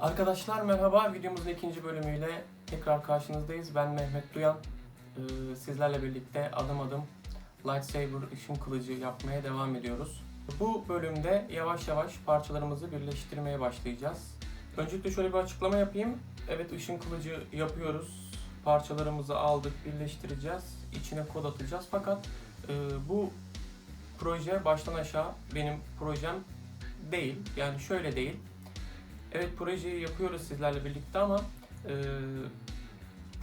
Arkadaşlar merhaba, videomuzun ikinci bölümüyle tekrar karşınızdayız. Ben Mehmet Duyan. Ee, sizlerle birlikte adım adım lightsaber ışın kılıcı yapmaya devam ediyoruz. Bu bölümde yavaş yavaş parçalarımızı birleştirmeye başlayacağız. Öncelikle şöyle bir açıklama yapayım. Evet ışın kılıcı yapıyoruz. Parçalarımızı aldık, birleştireceğiz. İçine kod atacağız. Fakat e, bu proje baştan aşağı benim projem değil. Yani şöyle değil. Evet projeyi yapıyoruz sizlerle birlikte ama e,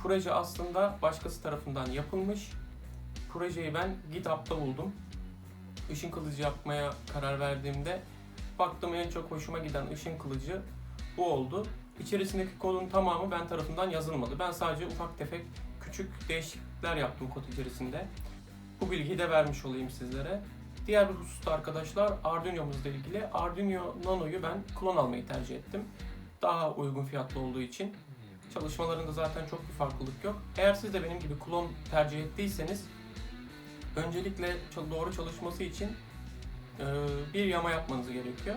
proje aslında başkası tarafından yapılmış. Projeyi ben GitHub'da buldum. Işın kılıcı yapmaya karar verdiğimde baktım en çok hoşuma giden ışın kılıcı bu oldu. İçerisindeki kodun tamamı ben tarafından yazılmadı. Ben sadece ufak tefek küçük değişiklikler yaptım kod içerisinde. Bu bilgiyi de vermiş olayım sizlere. Diğer bir hususta arkadaşlar Arduino'muzla ilgili Arduino Nano'yu ben klon almayı tercih ettim. Daha uygun fiyatlı olduğu için. Çalışmalarında zaten çok bir farklılık yok. Eğer siz de benim gibi klon tercih ettiyseniz öncelikle doğru çalışması için e, bir yama yapmanız gerekiyor.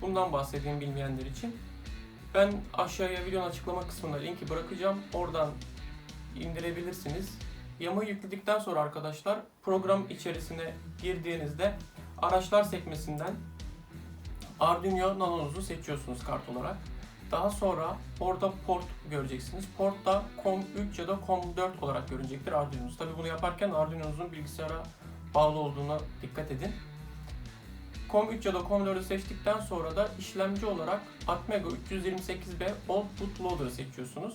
Bundan bahsedeyim bilmeyenler için. Ben aşağıya videonun açıklama kısmına linki bırakacağım. Oradan indirebilirsiniz. Yamayı yükledikten sonra arkadaşlar program içerisine girdiğinizde araçlar sekmesinden Arduino Nano'nuzu seçiyorsunuz kart olarak. Daha sonra orada port göreceksiniz. Portta COM3 ya da COM4 olarak görünecektir Arduino'nuz. Tabi bunu yaparken Arduino'nuzun bilgisayara bağlı olduğuna dikkat edin. COM3 ya da COM4'ü seçtikten sonra da işlemci olarak Atmega 328B Old Bootloader'ı seçiyorsunuz.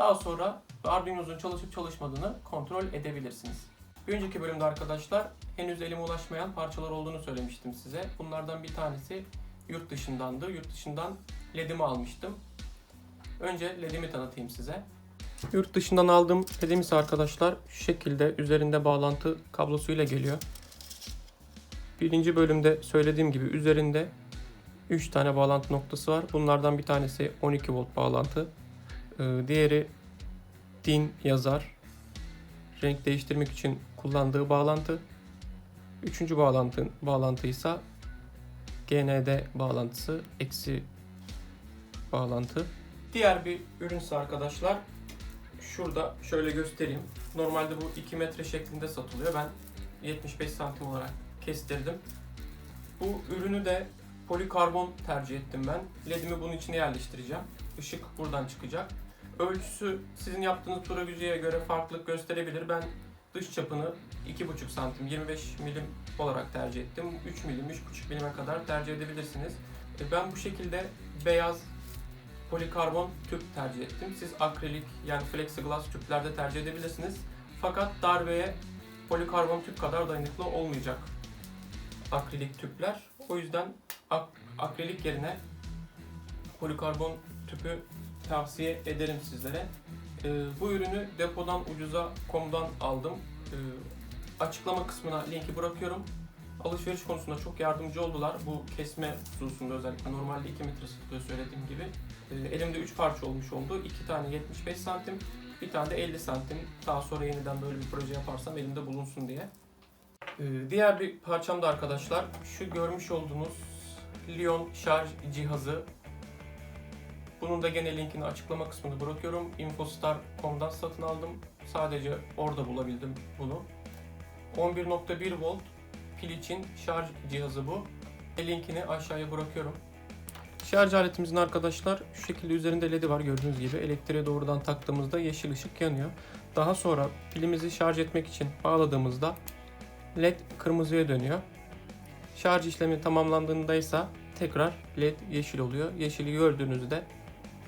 Daha sonra Arduino'nuzun çalışıp çalışmadığını kontrol edebilirsiniz. Bir önceki bölümde arkadaşlar henüz elime ulaşmayan parçalar olduğunu söylemiştim size. Bunlardan bir tanesi yurt dışındandı. Yurt dışından LED'imi almıştım. Önce LED'imi tanıtayım size. Yurt dışından aldığım LED'im ise arkadaşlar şu şekilde üzerinde bağlantı kablosuyla geliyor. Birinci bölümde söylediğim gibi üzerinde 3 tane bağlantı noktası var. Bunlardan bir tanesi 12 volt bağlantı. Ee, Diğeri din yazar. Renk değiştirmek için kullandığı bağlantı. Üçüncü bağlantı, bağlantı ise GND bağlantısı eksi bağlantı. Diğer bir ürünse arkadaşlar şurada şöyle göstereyim. Normalde bu 2 metre şeklinde satılıyor. Ben 75 santim olarak kestirdim. Bu ürünü de polikarbon tercih ettim ben. LED'imi bunun içine yerleştireceğim. Işık buradan çıkacak. Ölçüsü sizin yaptığınız projeye göre farklılık gösterebilir. Ben dış çapını 2,5 santim 25 milim olarak tercih ettim. 3 milim 3,5 milime kadar tercih edebilirsiniz. E, Ben bu şekilde beyaz polikarbon tüp tercih ettim. Siz akrilik yani plexiglass tüplerde tercih edebilirsiniz. Fakat darbeye polikarbon tüp kadar dayanıklı olmayacak akrilik tüpler. O yüzden ak- akrilik yerine polikarbon tüpü tavsiye ederim sizlere. Ee, bu ürünü depodan ucuza komdan aldım. Ee, açıklama kısmına linki bırakıyorum. Alışveriş konusunda çok yardımcı oldular. Bu kesme hususunda özellikle normalde 2 metre sıklığı söylediğim gibi. Ee, elimde 3 parça olmuş oldu. 2 tane 75 santim, bir tane de 50 santim. Daha sonra yeniden böyle bir proje yaparsam elimde bulunsun diye. Ee, diğer bir parçam da arkadaşlar şu görmüş olduğunuz Lion şarj cihazı. Bunun da gene linkini açıklama kısmına bırakıyorum. Infostar.com'dan satın aldım. Sadece orada bulabildim bunu. 11.1 volt pil için şarj cihazı bu. Linkini aşağıya bırakıyorum. Şarj aletimizin arkadaşlar şu şekilde üzerinde ledi var gördüğünüz gibi. Elektriğe doğrudan taktığımızda yeşil ışık yanıyor. Daha sonra pilimizi şarj etmek için bağladığımızda led kırmızıya dönüyor. Şarj işlemi tamamlandığında ise tekrar led yeşil oluyor. Yeşili gördüğünüzde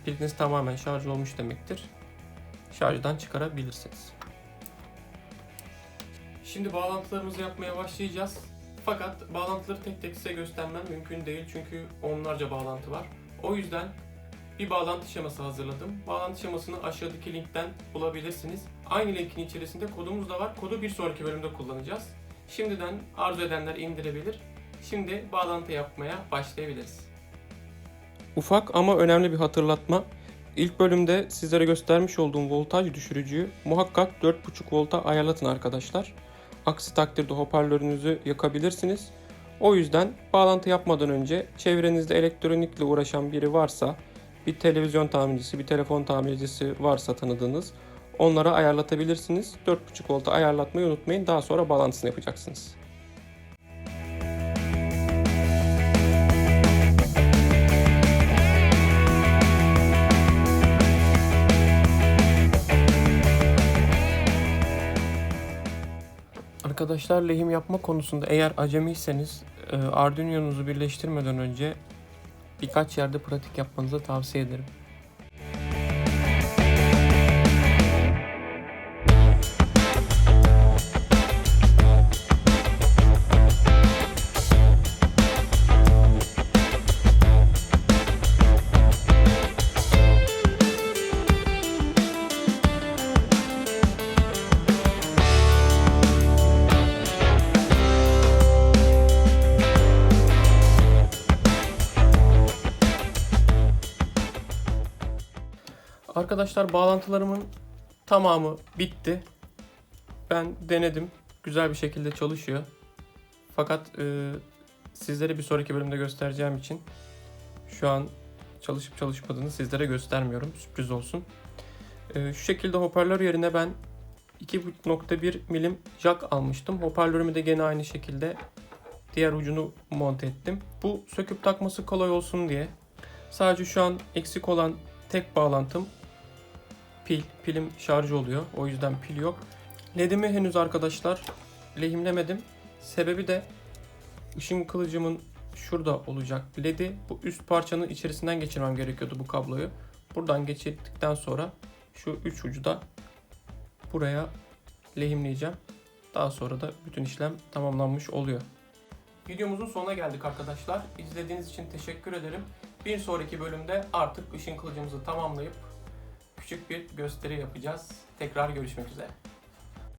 piliniz tamamen şarj olmuş demektir. Şarjdan çıkarabilirsiniz. Şimdi bağlantılarımızı yapmaya başlayacağız. Fakat bağlantıları tek tek size göstermem mümkün değil çünkü onlarca bağlantı var. O yüzden bir bağlantı şeması hazırladım. Bağlantı şemasını aşağıdaki linkten bulabilirsiniz. Aynı linkin içerisinde kodumuz da var. Kodu bir sonraki bölümde kullanacağız. Şimdiden arzu edenler indirebilir. Şimdi bağlantı yapmaya başlayabiliriz. Ufak ama önemli bir hatırlatma. İlk bölümde sizlere göstermiş olduğum voltaj düşürücüyü muhakkak 4.5 volta ayarlatın arkadaşlar. Aksi takdirde hoparlörünüzü yakabilirsiniz. O yüzden bağlantı yapmadan önce çevrenizde elektronikle uğraşan biri varsa bir televizyon tamircisi, bir telefon tamircisi varsa tanıdığınız onlara ayarlatabilirsiniz. 4.5 volta ayarlatmayı unutmayın. Daha sonra bağlantısını yapacaksınız. Arkadaşlar lehim yapma konusunda eğer acemiyseniz e, Arduino'nuzu birleştirmeden önce birkaç yerde pratik yapmanızı tavsiye ederim. Arkadaşlar bağlantılarımın tamamı bitti. Ben denedim. Güzel bir şekilde çalışıyor. Fakat e, sizlere bir sonraki bölümde göstereceğim için şu an çalışıp çalışmadığını sizlere göstermiyorum. Sürpriz olsun. E, şu şekilde hoparlör yerine ben 2.1 milim jack almıştım. Hoparlörümü de gene aynı şekilde diğer ucunu monte ettim. Bu söküp takması kolay olsun diye. Sadece şu an eksik olan tek bağlantım pil. Pilim şarj oluyor. O yüzden pil yok. LED'imi henüz arkadaşlar lehimlemedim. Sebebi de ışın kılıcımın şurada olacak LED'i bu üst parçanın içerisinden geçirmem gerekiyordu bu kabloyu. Buradan geçirdikten sonra şu üç ucu da buraya lehimleyeceğim. Daha sonra da bütün işlem tamamlanmış oluyor. Videomuzun sonuna geldik arkadaşlar. İzlediğiniz için teşekkür ederim. Bir sonraki bölümde artık ışın kılıcımızı tamamlayıp küçük bir gösteri yapacağız. Tekrar görüşmek üzere.